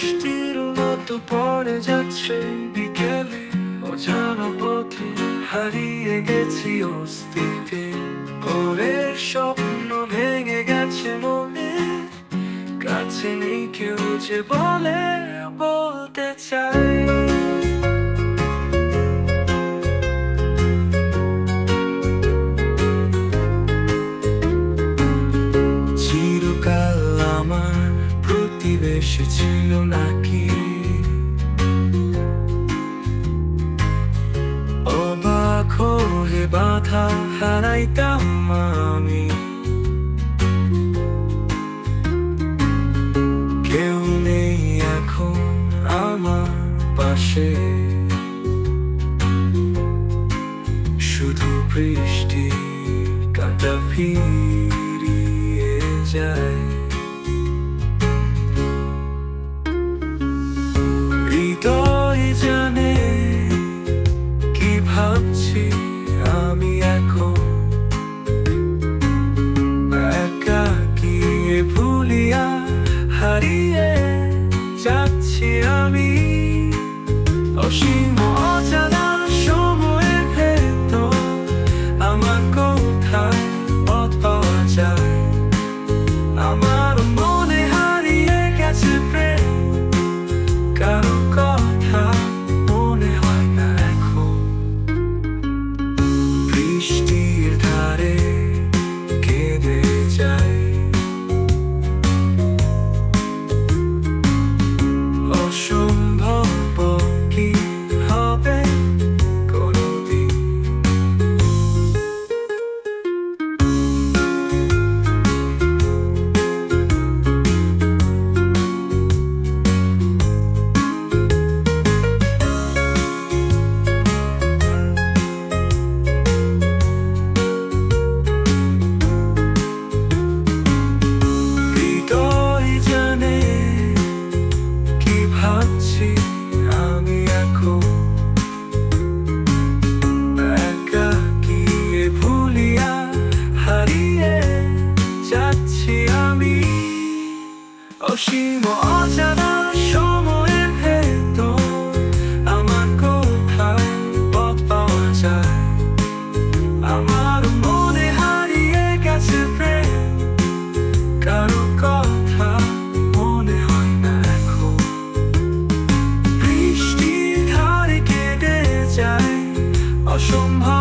বৃষ্টির মতো পড়ে যাচ্ছে বিকেলে, অজানা পথে হারিয়ে গেছি অস্তিতে ওরের স্বপ্ন ভেঙে গেছে মনে, কাছে নেই কেউ যে বলে, বলতে চাই প্রতিবেশী নাকি? অবাক হয়ে বাধা হারাইতাম আমি। কেউ নেই এখন আমার পাশে। শুধু বৃষ্টি কাটা ফিরিয়ে যায়। যাচ্ছি আমি অসীম অসীম অজানা সময়ের ভেতর আমার কোথায় পথ পাওয়া যায়? আমার মনে হারিয়ে গেছে প্রেম। কারও কথা মনে হয় না এখন। বৃষ্টি ধারে কেটে যায় অসম্ভব